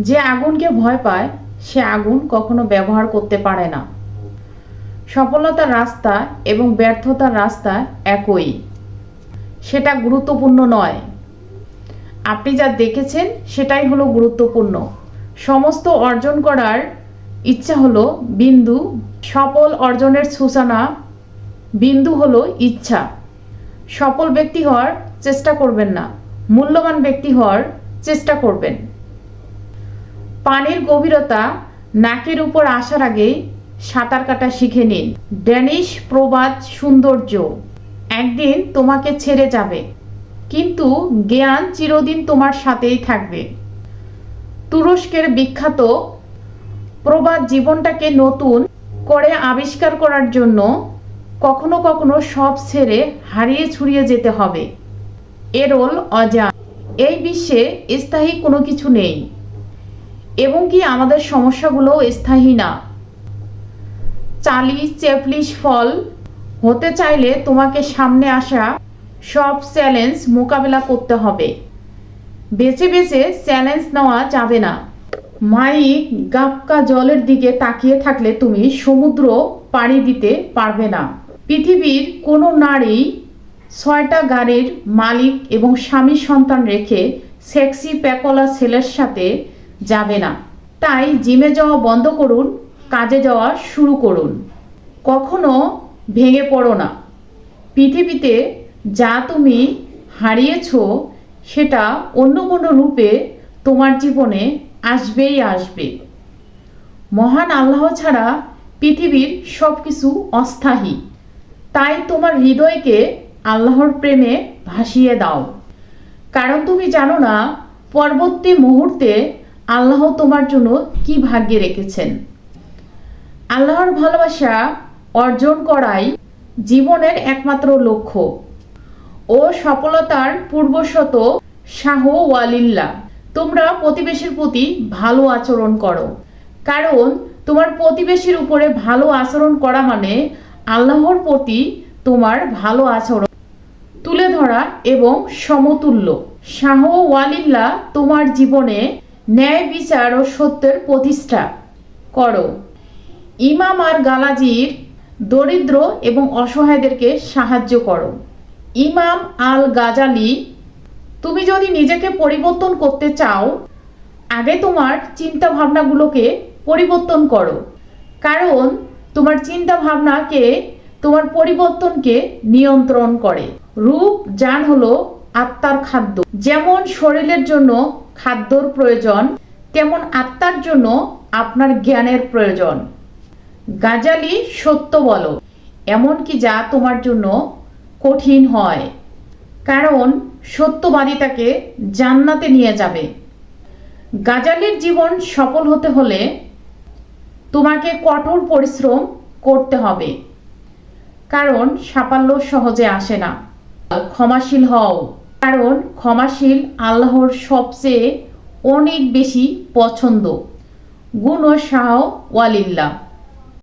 যে আগুনকে ভয় পায়, সে আগুন কখনো ব্যবহার করতে পারে না। সফলতার রাস্তা এবং ব্যর্থতার রাস্তা একই। সেটা গুরুত্বপূর্ণ নয়। আপনি যা দেখেছেন, সেটাই হলো গুরুত্বপূর্ণ। সমস্ত অর্জন করার ইচ্ছা হলো বিন্দু। সফল অর্জনের সূচনা বিন্দু হলো ইচ্ছা। সফল ব্যক্তি হওয়ার চেষ্টা করবেন না। মূল্যবান ব্যক্তি হওয়ার চেষ্টা করবেন। পানির গভীরতা নাকের উপর আসার আগে সাঁতার কাটা শিখে নিন। ড্যানিশ প্রবাদ সৌন্দর্য। একদিন তোমাকে ছেড়ে যাবে, কিন্তু জ্ঞান চিরদিন তোমার সাথেই থাকবে। তুরস্কের বিখ্যাত প্রবাদ জীবনটাকে নতুন করে আবিষ্কার করার জন্য কখনো কখনো সব ছেড়ে হারিয়ে ছুড়িয়ে যেতে হবে। এরোল অজা এই বিশ্বে স্থায়ী কোনো কিছু নেই। এবং কি আমাদের সমস্যাগুলো স্থায়ী না? চালি চেপলিশ ফল, হতে চাইলে তোমাকে সামনে আসা সব চ্যালেঞ্জ মোকাবেলা করতে হবে। বেছে বেছে চ্যালেঞ্জ নেওয়া যাবে না। মাইক গাপকা জলের দিকে তাকিয়ে থাকলে তুমি সমুদ্র পাড়ি দিতে পারবে না। পৃথিবীর কোনো নারী ছয়টা গাড়ির মালিক এবং স্বামী সন্তান রেখে সেক্সি প্যাকলা ছেলের সাথে যাবে না। তাই জিমে যাওয়া বন্ধ করুন, কাজে যাওয়া শুরু করুন। কখনো ভেঙে পড়ো না। পৃথিবীতে যা তুমি হারিয়েছো, সেটা অন্য কোনো রূপে তোমার জীবনে আসবেই আসবে। মহান আল্লাহ ছাড়া পৃথিবীর সব কিছু অস্থায়ী। তাই তোমার হৃদয়কে আল্লাহর প্রেমে ভাসিয়ে দাও। কারণ তুমি জানো না, পরবর্তী মুহূর্তে আল্লাহ তোমার জন্য কি ভাগ্যে রেখেছেন? আল্লাহর ভালোবাসা অর্জন করাই জীবনের একমাত্র লক্ষ্য ও সফলতার পূর্বশত শাহ ওয়ালিল্লা তোমরা প্রতিবেশীর প্রতি ভালো আচরণ করো। কারণ তোমার প্রতিবেশীর উপরে ভালো আচরণ করা মানে আল্লাহর প্রতি তোমার ভালো আচরণ তুলে ধরা এবং সমতুল্য। শাহ ওয়ালিল্লা তোমার জীবনে ন্যায় বিচার ও সত্যের প্রতিষ্ঠা করো। ইমাম আর গালাজির দরিদ্র এবং অসহায়দেরকে সাহায্য করো। ইমাম আল গাজালি, তুমি যদি নিজেকে পরিবর্তন করতে চাও, আগে তোমার চিন্তা ভাবনাগুলোকে পরিবর্তন করো। কারণ তোমার চিন্তা ভাবনাকে তোমার পরিবর্তনকে নিয়ন্ত্রণ করে। রূপ যান হলো আত্মার খাদ্য। যেমন শরীরের জন্য খাদ্যর প্রয়োজন তেমন আত্মার জন্য আপনার জ্ঞানের প্রয়োজন। গাজালি সত্য বলো এমনকি যা তোমার জন্য কঠিন হয়? কারণ সত্যবাদিতাকে জান্নাতে নিয়ে যাবে। গাজালির জীবন সফল হতে হলে তোমাকে কঠোর পরিশ্রম করতে হবে। কারণ সাফল্য সহজে আসে না। ক্ষমাশীল হও। কারণ ক্ষমাশীল আল্লাহর সবচেয়ে অনেক বেশি পছন্দ। গুণ ও শাহ ওয়ালিল্লাহ।